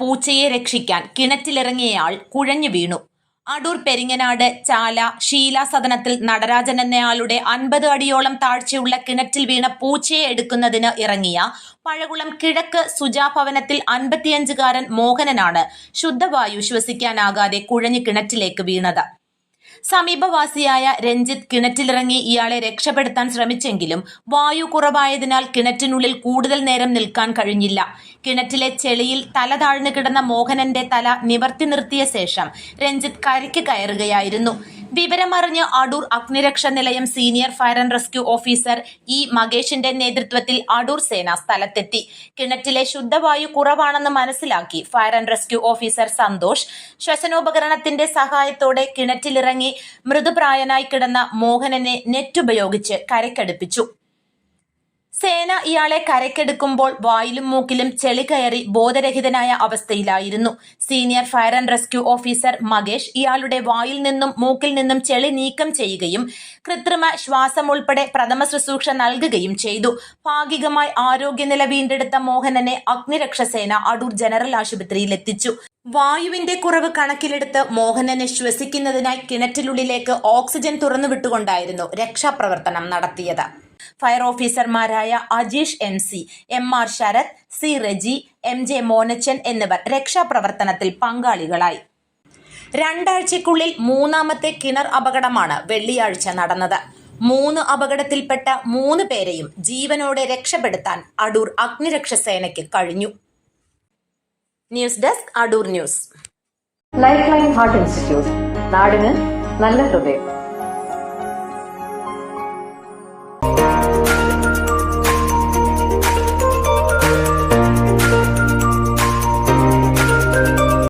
പൂച്ചയെ രക്ഷിക്കാൻ കിണറ്റിലിറങ്ങിയയാൾ കുഴഞ്ഞു വീണു. അടൂർ പെരിങ്ങനാട് ചാല ഷീല സദനത്തിൽ നടരാജൻ എന്നയാളുടെ അൻപത് അടിയോളം താഴ്ചയുള്ള കിണറ്റിൽ വീണ പൂച്ചയെ എടുക്കുന്നതിന് ഇറങ്ങിയ പഴകുളം കിഴക്ക് സുജാ ഭവനത്തിൽ അൻപത്തിയഞ്ചുകാരൻ മോഹനനാണ് ശുദ്ധവായു ശ്വസിക്കാനാകാതെ കുഴഞ്ഞു കിണറ്റിലേക്ക് വീണത്. സമീപവാസിയായ രഞ്ജിത്ത് കിണറ്റിലിറങ്ങി ഇയാളെ രക്ഷപ്പെടുത്താൻ ശ്രമിച്ചെങ്കിലും വായു കുറവായതിനാൽ കിണറ്റിനുള്ളിൽ കൂടുതൽ നേരം നിൽക്കാൻ കഴിഞ്ഞില്ല. കിണറ്റിലെ ചെളിയിൽ തല താഴ്ന്നു കിടന്ന മോഹനന്റെ തല നിവർത്തി നിർത്തിയ ശേഷം രഞ്ജിത്ത് കരയ്ക്ക് കയറുകയായിരുന്നു. വിവരമറിഞ്ഞ് അടൂർ അഗ്നിരക്ഷാ നിലയം senior fire and rescue officer E മകേഷിന്റെ നേതൃത്വത്തിൽ അടൂർ സേന സ്ഥലത്തെത്തി. കിണറ്റിലെ ശുദ്ധവായു കുറവാണെന്ന് മനസ്സിലാക്കി fire and rescue officer Santhosh. ശ്വസനോപകരണത്തിന്റെ സഹായത്തോടെ കിണറ്റിലിറങ്ങി മൃദുപ്രായനായി കിടന്ന മോഹനനെ നെറ്റുപയോഗിച്ച് കരക്കടുപ്പിച്ചു. സേന ഇയാളെ കരക്കെടുക്കുമ്പോൾ വായിലും മൂക്കിലും ചെളി കയറി ബോധരഹിതനായ അവസ്ഥയിലായിരുന്നു. Senior fire and rescue officer Makesh ഇയാളുടെ വായിൽ നിന്നും മൂക്കിൽ നിന്നും ചെളി നീക്കം ചെയ്യുകയും കൃത്രിമ ശ്വാസം ഉൾപ്പെടെ പ്രഥമ ശുശ്രൂഷ നൽകുകയും ചെയ്തു. ഭാഗികമായി ആരോഗ്യനില വീണ്ടെടുത്ത മോഹനനെ അഗ്നിരക്ഷസേന അടൂർ ജനറൽ ആശുപത്രിയിൽ എത്തിച്ചു. വായുവിന്റെ കുറവ് കണക്കിലെടുത്ത് മോഹനനെ ശ്വസിക്കുന്നതിനായി കിണറ്റിനുള്ളിലേക്ക് ഓക്സിജൻ തുറന്നുവിട്ടുകൊണ്ടായിരുന്നു രക്ഷാപ്രവർത്തനം നടത്തിയത്. ഫയർ ഓഫീസർമാരായ Ajeesh M C M R Sarath C Reji M J Monachan എന്നിവർ രക്ഷാപ്രവർത്തനത്തിൽ പങ്കാളികളായി. രണ്ടാഴ്ചക്കുള്ളിൽ മൂന്നാമത്തെ കിണർ അപകടമാണ് വെള്ളിയാഴ്ച നടന്നത്. മൂന്ന് അപകടത്തിൽപ്പെട്ട മൂന്ന് പേരെയും ജീവനോടെ രക്ഷപ്പെടുത്താൻ അടൂർ അഗ്നിരക്ഷസേനയ്ക്ക് കഴിഞ്ഞു. News desk Adoor news. Life line heart institute നാടിന് നല്ല ഹൃദയം.